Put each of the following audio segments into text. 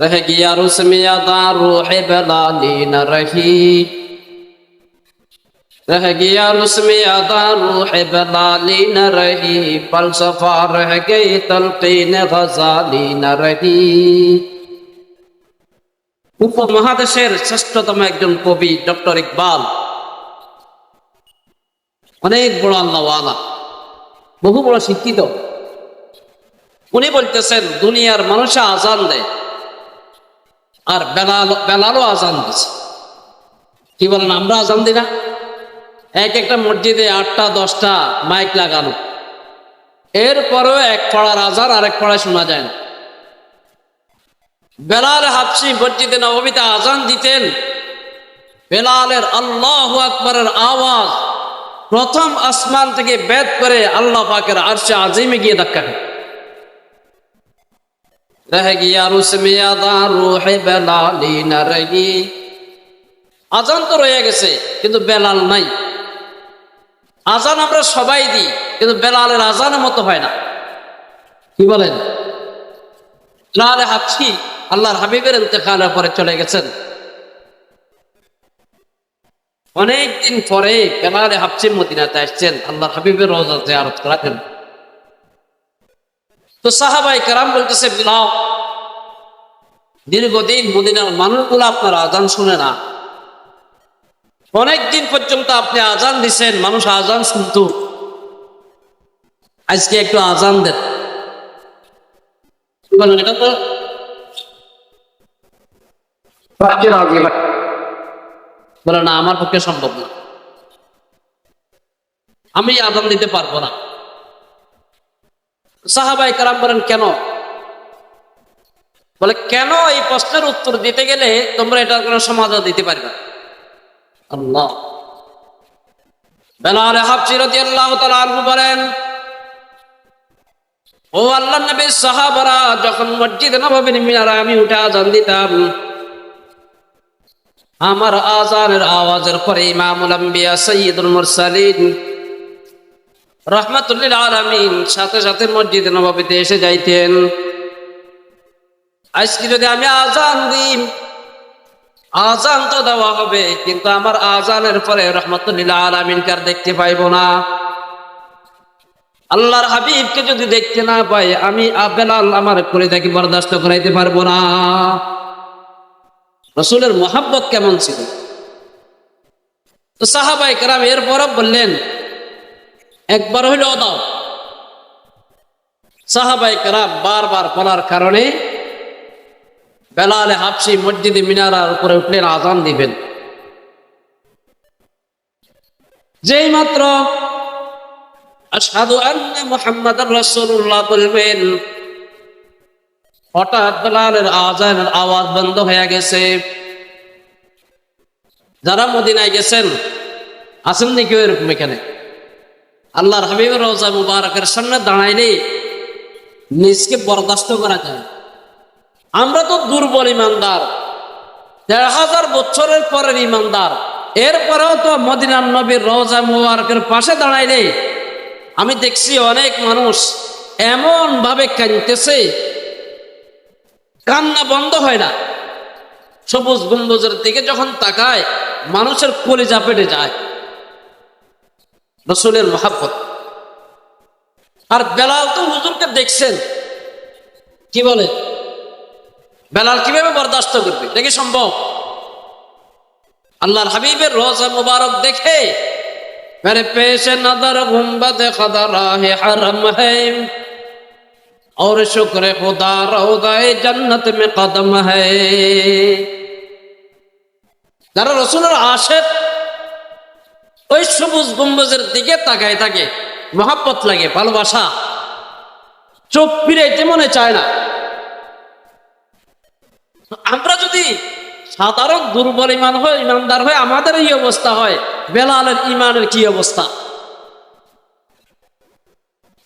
رہ گیا رسمی ادا روح بلالی نہ رہی۔ رہ گیا رسم ادا روح بلالی نہ رہی۔ فلسفہ رہ گئی، تلقین غزالی نہ رہی۔ উপমহাদেশের শ্রেষ্ঠতম একজন بڑا اللہ والا بہو بڑا شکی دو انہیں بلتے উনি دنیا اور منوشہ آزان دے আর বেলাল, বেলালও আজান দিছে কি বলেন, আমরা আজান দিই না? এক একটা মসজিদে আটটা, দশটা মাইক লাগানো। এরপরেও এক পড়ার আজান, আরেক পড়ায় শোনা যায় না। বেলাল হাফসি মসজিদে নবমীতে আজান দিতেন। বেলালের আল্লাহ আকবরের আওয়াজ প্রথম আসমান থেকে বেদ করে আল্লাহ পাকের আরশে আজিমে গিয়ে ধাক্কা খায়। رہ گیا رسم ادا روح بلالی نہ رہی আজান তো রয়ে গেছে কিন্তু বেলাল নাই আজান আমরা সবাই দিই কিন্তু বেলালের আজানের মতো হয় না কি বলেন লাল হাফসি আল্লাহর হাবিবের ইন্তেকালের পরে চলে গেছেন অনেকদিন পরে বেলালে হাফসি মদিনাতে আসছেন। আল্লাহর হাবিবের রোজা জিয়ারত করার জন্য। তো সাহাবাই কারাম বলতেছে বিলাও দীর্ঘদিন মদিনার মানুষগুলো আপনার আজান শুনে না। অনেকদিন পর্যন্ত আপনি আজান দিছেন মানুষ আজান শুনতো। আজকে একটু আজান দেন। এটা তো? বলে না আমার পক্ষে সম্ভব না। আমি আজান দিতে পারব না। সাহাবাই কারাম বলেন, কেন? বলে, কেন এই প্রশ্নের উত্তর দিতে গেলে তোমরা এটার কোনো সমাধান দিতে পারবে? আল্লাহ। বেলাল আনহু বলেন, ও আল্লাহ নবীর সাহাবারা যখন মসজিদ আমি উঠে আজান দিতাম, আমার আজানের আওয়াজের পরে ইমামুল আম্বিয়া সৈয়দুল মুরসালিন রহমাতুল্লিল আলামিন, সাথে সাথে মসজিদ নবাবিতে এসে যাইতেন। আজকে যদি আমি আজান দিই আজান তো দেওয়া হবে, কিন্তু আমার আজানের পরে রহমতুল্লিল আলামিনকে আর দেখতে পাইব না। আল্লাহর হাবিবকে যদি দেখতে না পাই, আমি আবেলাল আমার করে থাকি বরদাস্ত করাইতে পারব না। রসুলের মোহাব্বত কেমন ছিল? তো সাহাবাই কারাম এরপরও বললেন একবার হইলেও দাও। সাহাবাই কারাম বারবার বলার কারণে বেলালে হাফসি মসজিদে মিনারার উপরে উঠলেন, আজান দিবেন। যেই মাত্র আসাদু আন্না মোহাম্মদ রসুল্লাহ বলবেন, হঠাৎ বেলালের আজানের আওয়াজ বন্ধ হয়ে গেছে। যারা মদিনায় গেছেন আসেননি কেউ এরকম এখানে? আল্লাহর হাবিবের রোজা মুবারকের সামনে দাঁড়াইলে নিজকে বরদাস্ত করা যায়। আমরা তো দুর্বল ইমানদার, দেড় হাজার বছরের পরের ইমানদার, এরপরেও তো মদিনার নবীর রোজা মুবারকের পাশে দাঁড়াইলে আমি দেখছি অনেক মানুষ এমন ভাবে কাঁদতেছে, কান্না বন্ধ হয় না। সবুজ গম্বুজের দিকে যখন তাকায়, মানুষের কলিজা পেটে যায়। রসুলের মহাব্বত। আর বেলাল তো হুজুরকে দেখছেন। কি বলে? বেলাল কীভাবে বরদাস্ত করবে? দেখি সম্ভব? আল্লাহর হাবিবের রোজা মুবারক দেখে মেরে পেশে নদর গুম্বদ খদা রাহে হারম হ্যাঁ। اور شکر خدا روضائے جنت میں قدم ہے ذرا رسول عاشق ওই সবুজ গম্বুজের দিকে তাকায় থাকে। মহাব্বত লাগে, ভালোবাসা। চোখ ফিরাইতে মনে চায় না। আমরা যদি সাধারণ দুর্বল ইমান হয়, ইমানদার হয় আমাদের এই অবস্থা হয়, বেলালের ইমানের কি অবস্থা?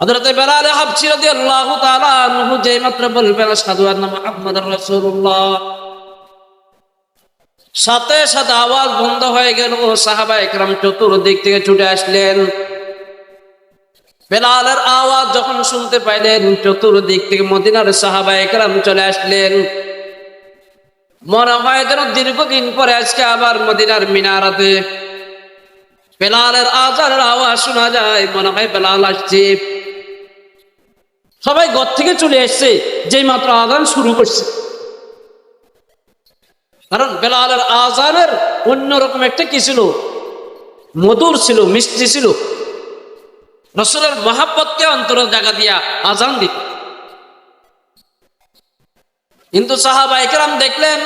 হযরতে বেলাল হাবশি রাদিয়াল্লাহু তাআলা যেই মাত্র বলবেন আন্না মুহাম্মাদার রাসূলুল্লাহ। সাথে সাথে আওয়াজ বন্ধ হয়ে গেল ও সাহাবা একরাম চতুর্দিক থেকে ছুটে আসলেন। বেলালের আওয়াজ যখন শুনতে পাইলেন, চতুর্দিক থেকে মদিনার সাহাবা একরাম চলে আসলেন। মনে হয় যেন দীর্ঘদিন পরে আজকে আবার মদিনার মিনারাতে। বেলালের আজানের আওয়াজ শোনা যায়, মনে হয় বেলাল আসছে। সবাই ঘর থেকে চলে এসছে যেই মাত্র আজান শুরু করছে। কারণ বেলালের আজানের অন্যরকম একটা কি ছিল? মধুর ছিল, মিষ্টি ছিল। রসুলের মহাব্বতকে অন্তর জায়গা দিয়া আজান দিত। কিন্তু সাহাবা একরাম দেখলেন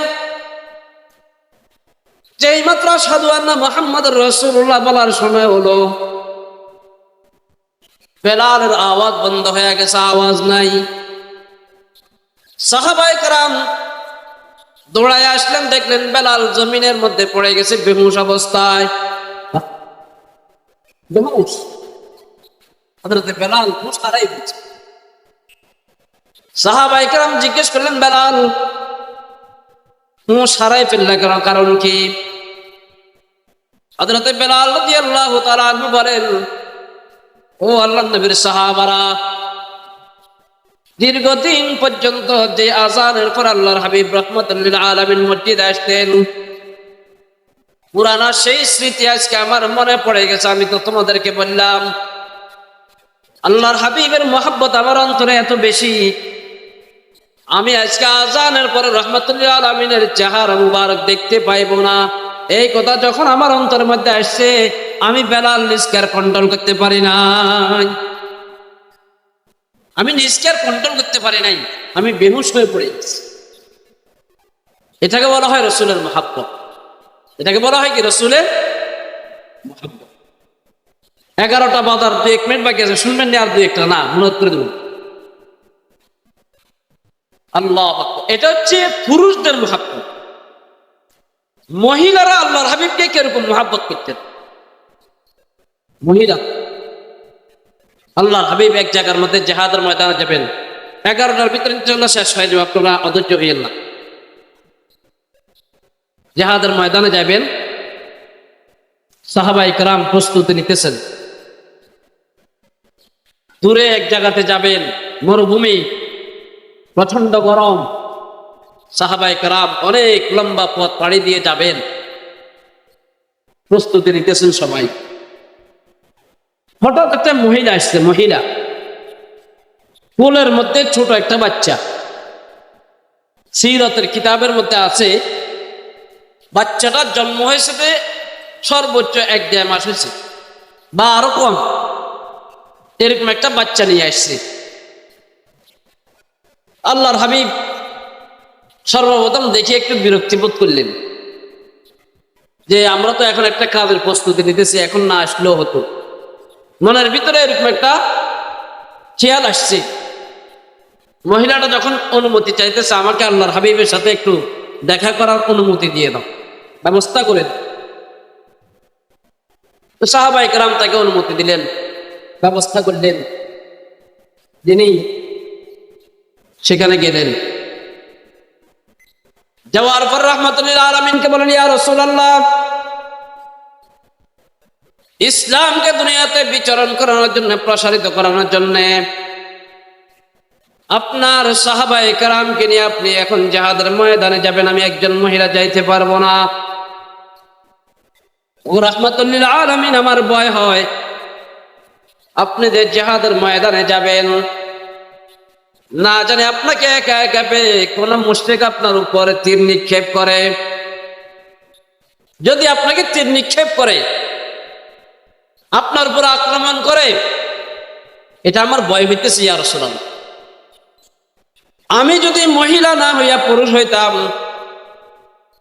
যেই মাত্র সাধু আন্না মোহাম্মদ রসুল্লাহ বলার সময় হলো। বেলালের আওয়াজ বন্ধ হয়ে গেছে, আওয়াজ নাই। সাহাবাই কারাম দৌড়ায় আসলেন, দেখলেন বেলাল জমিনের মধ্যে পড়ে গেছে বেহুশ অবস্থায়। জিজ্ঞেস করলেন, বেলাল, হুশ হারাই ফেললে কেন? কারণ কি? হজরতে বেলাল রাদিয়াল্লাহু তাআলা বলেন, ও আল্লাহ নবীর সাহাবারা দীর্ঘদিন পর্যন্ত যে আজানের পর আল্লাহর হাবিব রহমতুল্লিল আলমিন মসজিদে আসতেন। পুরানা সেই স্মৃতি আজকে আমার মনে পড়ে গেছে, আমি তো তোমাদেরকে বললাম, আল্লাহর হাবিবের মোহাব্বত আমার অন্তরে এত বেশি। আমি আজকে আজানের পরে রহমতুল্লাহ আলমিনের চেহারা মুবারক দেখতে পাইব না। এই কথা যখন আমার অন্তরের মধ্যে আসছে, আমি বেলাল নিষ্কার কন্ট্রোল করতে পারি নাই। আমি নিজকে আর কন্ট্রোল করতে পারি নাই। আমি বেহুশ হয়ে পড়ে গেছি। এটাকে বলা হয় রসুলের মহাব্বত। এটাকে বলা হয় কি? রসুলের মহাব্বত। এগারোটা বাজার দু এক মিনিট বাকি আছে। শুনবেন আর দু একটা। না মনে করে দেবো আল্লাহ। এটা হচ্ছে পুরুষদের মহাব্বত। মহিলারা আল্লাহর হাবিবকে কীরকম মহাব্বত করতেন? মহিলা আল্লাহর হাবিব এক জায়গার মধ্যে জেহাদের ময়দানে যাবেন। এগারোটার ভিতরে চলে শেষ হয়ে যাবে, আপনারা অধৈর্য হইয়েন না। জেহাদের ময়দানে যাবেন সাহাবাই কারাম প্রস্তুতি নিতেছেন। দূরে এক জায়গাতে যাবেন, মরুভূমি প্রচণ্ড গরম। সাহাবাই কারাম অনেক লম্বা পথ পাড়ি দিয়ে যাবেন। প্রস্তুতি নিতেছেন সবাই। হঠাৎ একটা মহিলা আসছে, মহিলা। কোলের মধ্যে ছোট একটা বাচ্চা। সিরতের কিতাবের মধ্যে আছে, বাচ্চাটার জন্ম হয়েছে সর্বোচ্চ এক দেড় মাস হয়েছে, বা আরও কম। এরকম একটা বাচ্চা নিয়ে আসছে। আল্লাহর হাবিব সর্বপ্রথম দেখে একটু বিরক্তি বোধ করলেন। যে আমরা তো এখন একটা কাজের প্রস্তুতি নিতেছি, এখন না আসলেও হতো। মনের ভিতরে এরকম একটা খেয়াল আসছে। মহিলাটা যখন অনুমতি চাইতেছে, আমাকে আল্লাহর হাবিবের সাথে একটু দেখা করার অনুমতি দিয়ে দাও, ব্যবস্থা করে দাও। তো সাহাবাই কারাম তাকে অনুমতি দিলেন, ব্যবস্থা করলেন। যিনি সেখানে গেলেন। যাওয়ার পর রহমতুল্লাহ আলমিনকে বলেন ইয়া রসুল্লাহ ইসলামকে দুনিয়াতে বিচরণ করানোর জন্য, প্রসারিত করানোর জন্য। আপনার সাহাবাই কারামকে নিয়ে আপনি এখন জাহাদের ময়দানে যাবেন, আমি একজন মহিলা যাইতে পারব না। ও রহমতুল্লাহ আলমিন, আমার ভয় হয়। আপনি যে জাহাদের ময়দানে যাবেন, না জানে আপনাকে একা একা পেয়ে কোন মুশ্রিক আপনার উপরে তীর নিক্ষেপ করে। যদি আপনাকে তীর নিক্ষেপ করে আপনার উপর আক্রমণ করে, এটা আমার ভয় হইতেছে ইয়ার সুরাম আমি যদি মহিলা না হইয়া পুরুষ হইতাম,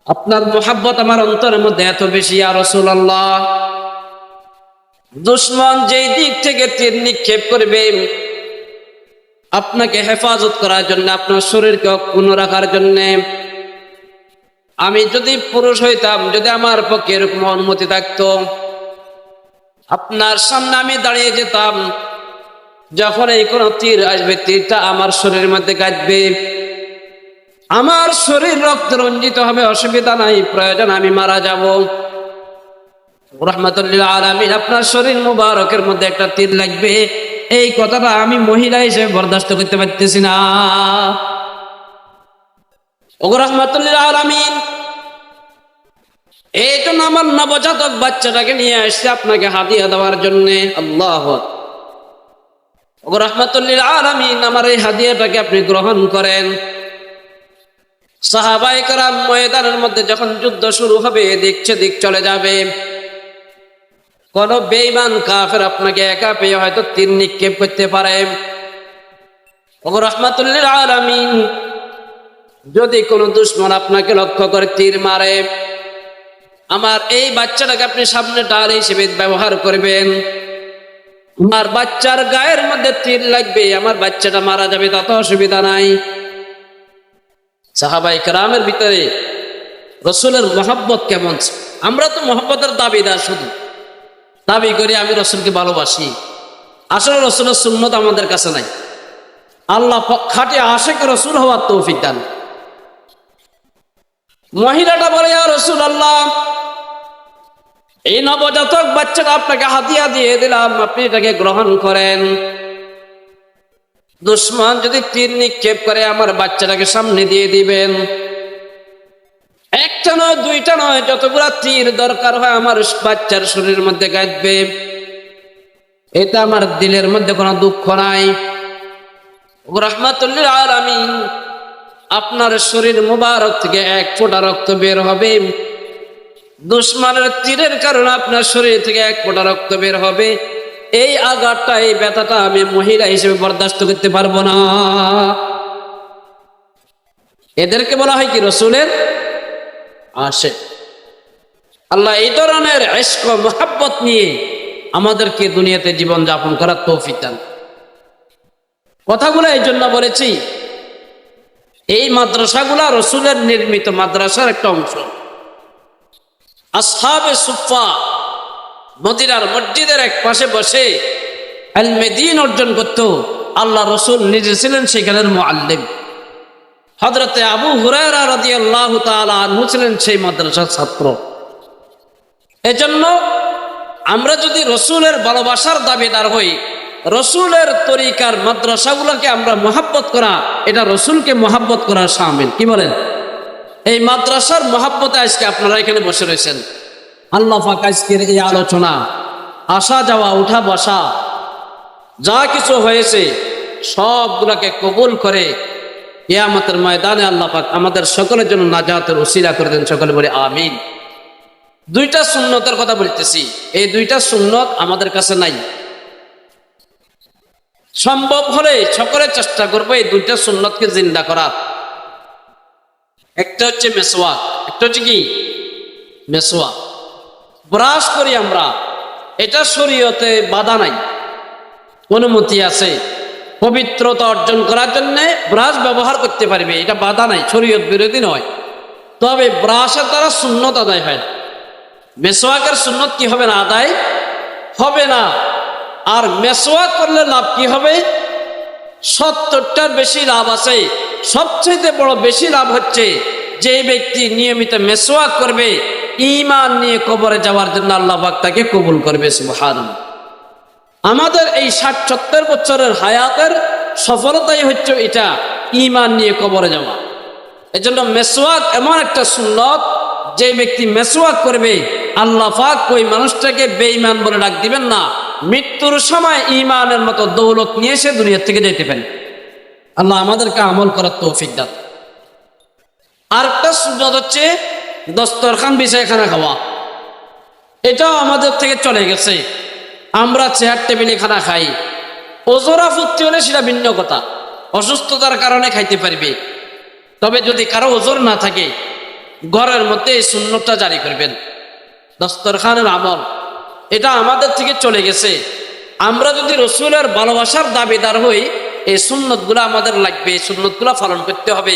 আপনার মোহাব্বত আমার অন্তরের মধ্যে এত বেশি আর রসুল্লাহ দুশ্মন যেই দিক থেকে তীর নিক্ষেপ করবে, আপনাকে হেফাজত করার জন্য, আপনার শরীরকে অক্ষুণ্ণ রাখার জন্যে, আমি যদি পুরুষ হইতাম, যদি আমার পক্ষে এরকম অনুমতি থাকতো আপনার সামনে আমি দাঁড়িয়ে যেতাম। যখন এই কোন তীর আসবে, তীরটা আমার শরীরের মধ্যে কাটবে আমার শরীর রক্ত রঞ্জিত হবে, অসুবিধা নাই, প্রয়োজন আমি মারা যাব। রহমতুল্লাহ আলমিন, আপনার শরীর মুবারকের মধ্যে একটা তীর লাগবে। এই কথাটা আমি মহিলা হিসেবে বরদাস্ত করতে পারতেছি না। ওগো রহমাতুল্লিল আলামিন এই জন্য আমার নবজাতক বাচ্চাটাকে নিয়ে আসছে আপনাকে হাদিয়া দেওয়ার জন্য। আল্লাহ রহমাতুল্লিল আলামিন, আমার এই হাদিয়াটাকে আপনি গ্রহণ করেন। সাহাবাই কারাম ময়দানের মধ্যে যখন যুদ্ধ শুরু হবে দেখছে দিক চলে যাবে। কোন বেইমান কাফের আপনাকে একা পেয়ে হয়তো তীর নিক্ষেপ করতে পারে। রহমাতুল্লিল আলামিন, যদি কোনো দুশ্মন আপনাকে লক্ষ্য করে তীর মারে আমার এই বাচ্চাটাকে আপনি সামনে ডাল হিসেবে ব্যবহার করবেন। আমার বাচ্চার গায়ের মধ্যে তীর লাগবে, আমার বাচ্চাটা মারা যাবে, তত অসুবিধা নাই। সাহাবাই রামের ভিতরে রসুলের মহব্বত কেমন আমরা তো মহব্বতের দাবিদার শুধু। দাবি করি, আমি রসুলকে ভালোবাসি। আসলে রসুলের সুন্নত আমাদের কাছে নাই। আল্লাহ খাটে আশেক রসুল হওয়ার তৌফিক দান। মহিলাটা বলে রসুল আল্লাহ এই নবজাতক বাচ্চাটা আপনাকে হাতিয়া দিয়ে দিলাম, আপনি এটাকে গ্রহণ করেন। দুশ্মন যদি তীর নিক্ষেপ করে, আমার বাচ্চাটাকে সামনে দিয়ে দিবেন। একটা নয়, দুইটা নয়, যতগুলা তীর দরকার হয় আমার বাচ্চার শরীরের মধ্যে গাঁথবে। এটা আমার দিলের মধ্যে কোনো দুঃখ নাই। রহমাতুল্লিল আলামিন, আপনার শরীর মুবারক থেকে এক ফোঁটা রক্ত বের হবে। দুশ্মনের তীরের কারণে আপনার শরীর থেকে এক ফোঁটা রক্ত বের হবে। এই আঘাতটা, এই ব্যথাটা আমি মহিলা হিসেবে বরদাস্ত করতে পারব না। এদেরকে বলা হয় কি, রসুলের আসে আল্লাহ এই ধরনের ইস্ক মোহাব্বত নিয়ে আমাদেরকে দুনিয়াতে জীবন যাপন করার তৌফিক দান। কথাগুলো এই জন্য বলেছি, এই মাদ্রাসাগুলা রসুলের নির্মিত মাদ্রাসার একটা অংশ। আসহাবে সুফা মদিনার মসজিদের এক পাশে বসে আলমেদিন অর্জন করত। আল্লাহ রসুল নিজে ছিলেন সেখানের মুআল্লিম। হজরতে আবু হুরায়রা রাদিয়াল্লাহু তাআলা আনহু ছিলেন সেই মাদ্রাসার ছাত্র। এজন্য আমরা যদি রসুলের ভালোবাসার দাবিদার হই, রসুলের তরিকার মাদ্রাসাগুলোকে আমরা মহাব্বত করা, এটা রসুলকে মহাব্বত করার সামিল কি বলেন? এই মাদ্রাসার মহাব্বতে আজকে আপনারা এখানে বসে রয়েছেন। আল্লাহ আজকের এই আলোচনা, আসা যাওয়া, উঠা বসা, যা কিছু হয়েছে সবগুলোকে কবুল করে এ ইয়ামতের ময়দানে আল্লাহ পাক আমাদের সকলের জন্য নাজাতের ওসিলা করে দেন, সকলে বলে আমিন। দুইটা সুন্নতের কথা বলতেছি, এই দুইটা সুন্নত আমাদের কাছে নাই। সম্ভব হলে সকলে চেষ্টা করব এই দুইটা সুন্নতকে জিন্দা করার। একটা হচ্ছে মেসোয়াক একটা হচ্ছে কি? মেসোয়াক ব্রাশ করি আমরা, এটা শরীয়তে বাধা নাই। অনুমতি আছে। পবিত্রতা অর্জন করার জন্য ব্রাশ ব্যবহার করতে পারবে, এটা বাধা নাই, শরীয়ত বিরোধী নয়। তবে ব্রাশের দ্বারা সুন্নত আদায় হয়। না মেসোয়াকের সুন্নত কি হবে না আদায়? হবে না। আর মেসোয়াক করলে লাভ কি হবে? সত্তরটার বেশি লাভ আছে। সবচেয়ে বড় বেশি লাভ হচ্ছে যে ব্যক্তি নিয়মিত মেসোয়াক করবে ইমান নিয়ে কবরে যাওয়ার জন্য আল্লাহ তাকে কবুল করবে সুবহান আমাদের এই ষাট সত্তর বছরের হায়াতের সফলতাই হচ্ছে এটা ইমান নিয়ে কবরে যাওয়া। এজন্য মেসোয়াক এমন একটা সুন্নত, যে ব্যক্তি মেসোয়াক করবে, আল্লাহ পাক ওই মানুষটাকে বেঈমান বলে ডাক দিবেন না। মৃত্যুর সময় ইমানের মতো দৌলত নিয়ে সে দুনিয়া থেকে যেতে পারে। আল্লাহ আমাদেরকে আমল করার তৌফিক দান। আরেকটা সুন্নত হচ্ছে দস্তরখান বিছায় খানা খাওয়া। এটাও আমাদের থেকে চলে গেছে। আমরা চেয়ার টেবিলে খানা খাই। ওজোরা ফুর্তি হলে সেটা ভিন্ন কথা। অসুস্থতার কারণে খাইতে পারবে। তবে যদি কারও ওজোর না থাকে, ঘরের মধ্যে এই সুন্নতটা জারি করবেন। দস্তরখানের আমল। এটা আমাদের থেকে চলে গেছে। আমরা যদি রসুলের ভালোবাসার দাবিদার হই এই সুন্নতগুলো আমাদের লাগবে, এই সুন্নতগুলো পালন করতে হবে।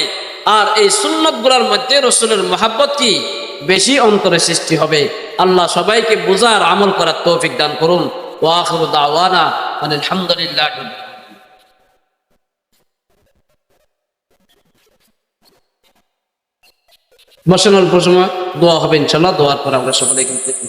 আর এই সুন্নতগুলোর মধ্যে রসুলের মহাব্বত কি? বেশি অন্তরে সৃষ্টি হবে। আল্লাহ সবাইকে বোঝার আমল করার তৌফিক দান করুন। আলহামদুলিল্লাহ বসেন অল্প দোয়া হবে ইনশাল্লাহ দোয়ার পর আমরা সকলে থেকে